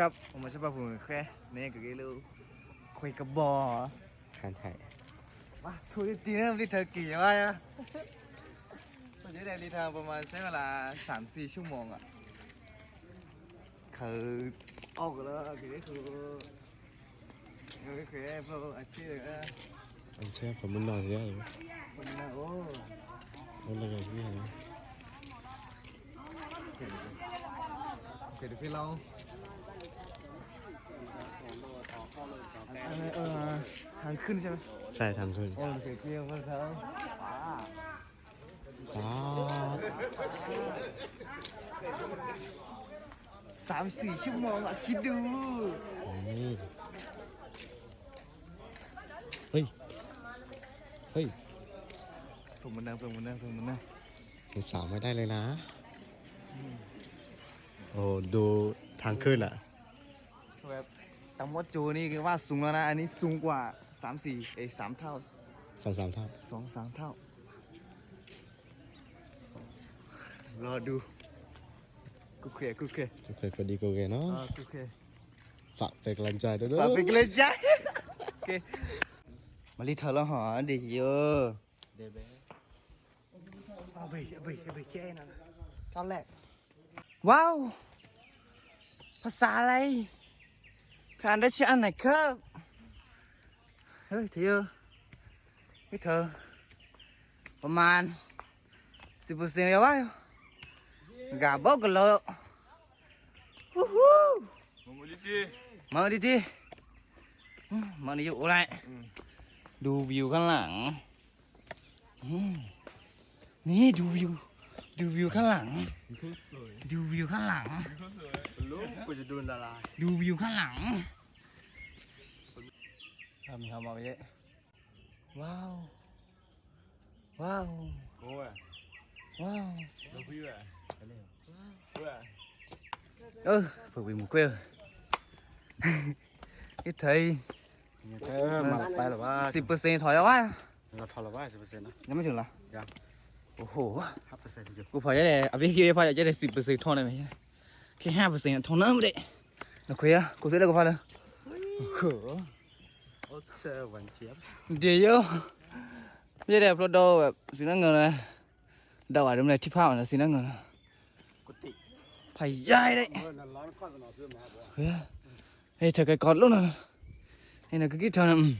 ครับผมมาใช่ป่ะผมแค่เนี่ยก็กี่ลูกคุยกับบอคันไทยมาคุยตีนะที่เธอกี่ว่าอะมันจะได้รีทางประมาณใช้เวลาสามสี่ชั่วโมงอะคือออกแล้วกี่ได้คือคือคือพวกอาชีพเลยอะอันเชื่อผมมันนอนเยอะเลยคนน่ะโอ้มันอะไรที่นี่นะโอเคโอเคเดี๋ยวพี่เราเออเออทางขึ้นใช่ไหมใช่ทางขึ้นโอ้โอเคเกี่ยวกับเขาอ๋อสามสี่ชั่วโมงอะคิดดูอืมเฮ้ย เฮ้ยผมมันนั่งผมมันนั่งผมมันนั่งถึงสาวไม่ได้เลยนะ โอ้ดูทางขึ้นอะ แบบตังมดจูนี่คือว่าสูงแล้วนะ อันนี้สูงกว่า สามสี่เอ้ยสามเท่าสองสามเท่าสองสามเท่า รอดูกูเคลียร์กูเคลียร์โอเคก็ดีก็โอเคเนาะอ่ากูเคลียร์ฝากเป็นกำลังใจด้วยเด้อฝากเป็นกำลังใจโอเคมาลีเธอแล้วหรอเดี๋ยวเยอะเดเบ้เอาไปเอาไปเอาไปแค่นั้นตอนแรกว้าว ภาษาอะไรผ่านได้ชื่ออันไหนครับ เฮ้ยเธอเฮ้ยเธอ ประมาณสิบเปอร์เซ็นต์แล้ววะกาบอกกันเลยวู้ฮู้มาดิจีมาดิดิอืมมานี่อยู่อะไรดูวิวข้างหลังอืมนี่ดูวิวดูวิวข้างหลัง ดูวิวข้างหลังลุงกูจะดูดาราดูวิวข้างหลัง ทำทำมาไปเยอะว้าวว้าวโอ้ยว้าวลูกพี่ว่ะเพื่อเออฝึกวิ่งหมุนเกลียว cái thì เธอมาไปหรือว่า10 phần trăm thôi quá เราทอละว่าสิบเปอร์เซ็นต์นะ nó mới chừng là Dạ. ồ ห้าเปอร์เซ็นต์อยู่ cô phải cái này à bên kia phải cái này 10 phần trăm thôi này mày cái 2 phần trăm thôi nữa mới đấy nó khuya cô sẽ đây cô phải là khổ โอ้เจอหวานเจี๊ยบ đi vô cái đẹp lo đâu แบบสีน้ำเงินนะดาวอะตรงไหนที่ผ้าน่ะสีน้ำเงินกุฏิ phải dai đấy เออนั่นร้อนข้อสนอเพื่อนมาบอก khuya hey thật cái cọt luôn nè hay là cái cái thằng này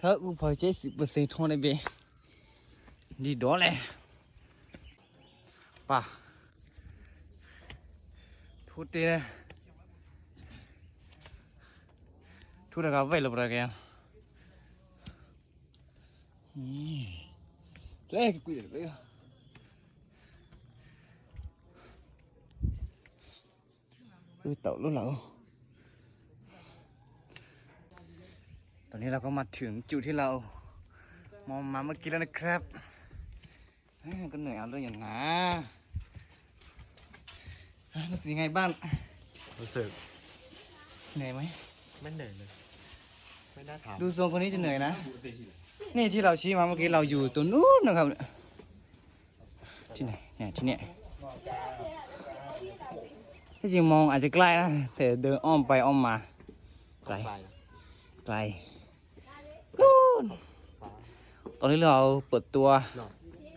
thợ cũng phải chế 10 phần trăm thôi này bé đi đó này ป่ะทุตีนะ ทุตะกาไว้ลบระแกนนี่เล็กกุยเล็กเออเต่าลุ้นเหรอตอนนี้เราก็มาถึงจุดที่เรามองมาเมื่อกี้แล้วนะครับเอ้ยก็เหนื่อยเอาเรื่องอย่างนะเอ้ยรู้สึกยังไงบ้างรู้สึกเหนื่อยไหม ไม่เหนื่อยเลย ไม่น่าถามดูทรงคนนี้จะเหนื่อยนะ นี่ที่เราชี้มาเมื่อกี้เราอยู่ตัวนู้นนะครับที่ไหนเนี่ยที่เนี่ยที่จริงมองอาจจะใกล้นะแต่เดินอ้อมไปอ้อมมาไกลไปไกลนู่นตอนนี้เราเปิดตัวนอน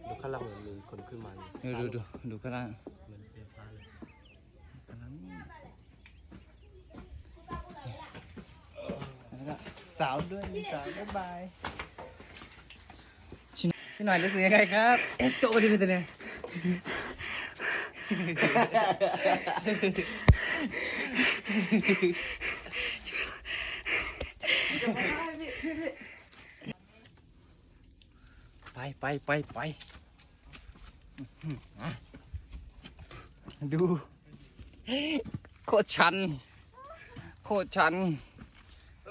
ดูข้างล่างเหมือนมีคนขึ้นมาเลยดูดูดูดูข้างล่าง เหมือนเป็นฟ้าเลย แล้วก็สาวด้วยมีสาวบ๊ายบายชิพี่หน่อยรู้สึกยังไงครับเอ๊ะโตดีไปตัวเนี่ยไปไปไปไปดู โคตรชัน โคตรชัน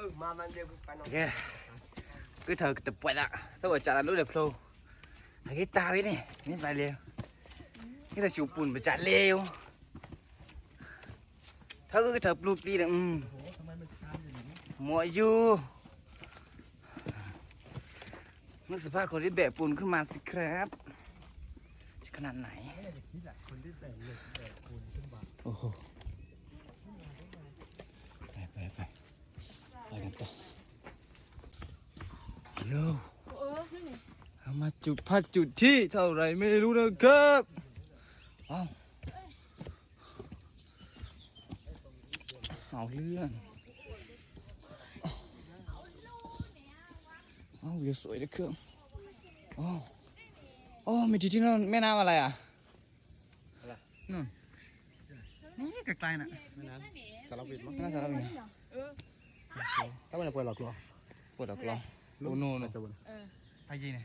เออมามันเดียวไปนอนโอเค cứ thở tập quậy ạ sao ở chả là lúc đẹp flow cái ta biết này biết vài liều cái là chịu bùn phải chả liều thôi cứ thở lụp đi đừng ừ. mọi du nó sẽ phát có đi bẻ bùn cứ mà xịt crap chứ khả năng này คนที่แต่งเหล็กแต่ปูนขึ้นมาโอ้โห ต่อโย่เรามาจุดพักจุดที่เท่าไหรไม่รู้นะครับว้าวเอาเรื่องว้าววิวสวยนะครับว้าวโอ้มีที่ที่นั่นแม่น้ำอะไรอะอะไรนู่นนี่ไกลๆน่ะไม่นั้นสารวิทย์มั้งน่าจะรับมีถ้ามันเปิดหลอกลวง ปวดออกลองโอ้โน่นจะบนไปยีเนี่ย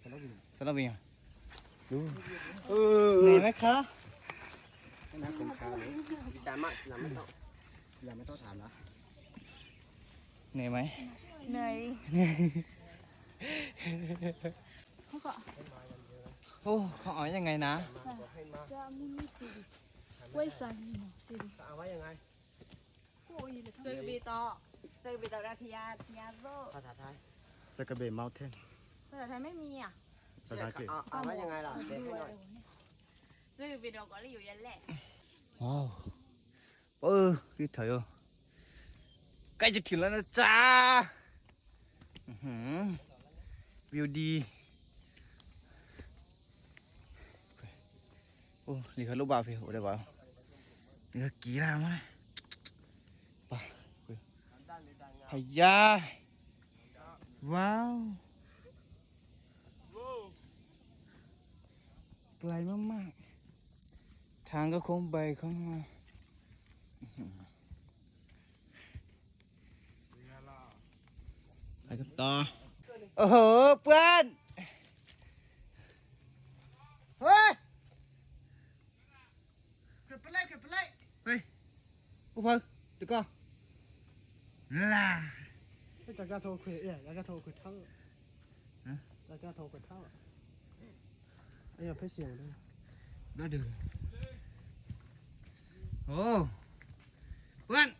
สารวิทย์สลับยังดูเอเหนื่อยไหมคะไม่นั้นเป็นการเลยวิชามากอย่าไม่ต้องอย่าไม่ต้องถามนะเหนื่อยไหมเหนื่อยเขาก็โอ้เขาเอายังไงนะจะไม่มีสิริไว้ใส่หนอสิริเอาไว้ยังไง ซื้อบีต่อซื้อบีต่อราพิยาพิยาโซภาษาไทยสกเบย์เมลเทนภาษาไทยไม่มีอะภาษาอังกฤษเอาไว้ยังไงล่ะเด็กให้หน่อยซื้อบีต่อก็เลยอยู่ยันแหละว้าวเออรีบถอยเออใกล้จะถึงแล้วนะจ๊ะอื้อหือวิวดีโอ้ลีเขาลูกบ่าวพี่โอ้ได้บ่าวนี่ก็กี่แล้วมั้ยไปไป พยาว้าวไกลมากๆ ทางก็โค้งไปโค้งมาอื้อหือไปกันต่อโอ้โหเพื่อนเฮ้ยเกิดไปเลยเกิดไปเลยเฮ้ยอุปเดี๋ยวก่อน ล่ะไม่จากการโทรคุยเอ๊ะแล้วก็โทรคุยเท่าฮะแล้วก็โทรคุยเท่าไอ้ยังเพื่อเสียงด้วย đó được ồ Vân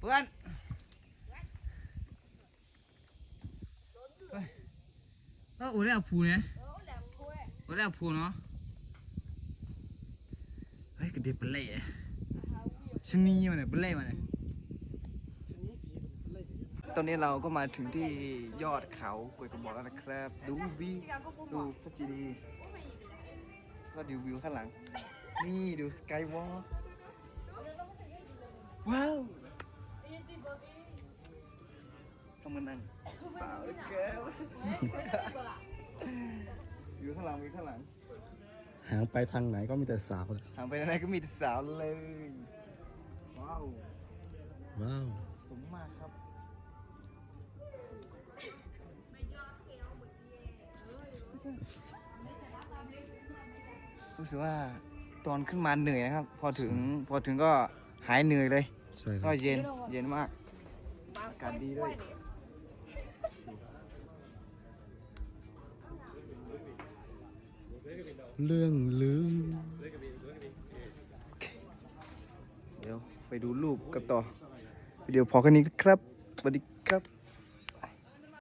Vân ơ ủa đây là phù nè ủa đây là phù nó ấy cái đẹp lệ này chân ni mà này lệ mà này ตอนนี้เราก็มาถึงที่ยอดเขากวยกระบอกแล้วนะครับ ดูวิวดูพระจินีก็ดูวิวข้างหลัง นี่ดูสกายวอล์ว้าวต้องมานั่งสาวเหลยเกินวิวข้างหลังวิวข้างหลัง หางไปทางไหนก็มีแต่สาวเลยห่างไปไหนก็มีแต่สาวเลย ว้าวว้าวสมมากครับรู้สึกว่าตอนขึ้นมาเหนื่อยนะครับ พอถึงพอถึงก็หายเหนื่อยเลยใช่คก็รับเย็นเย็นมากอากาศดีด้วยเรื่องลืม เดี๋ยว ไปดูรูปกันต่อวิดีโอพอแค่นี้ครับสวัสดี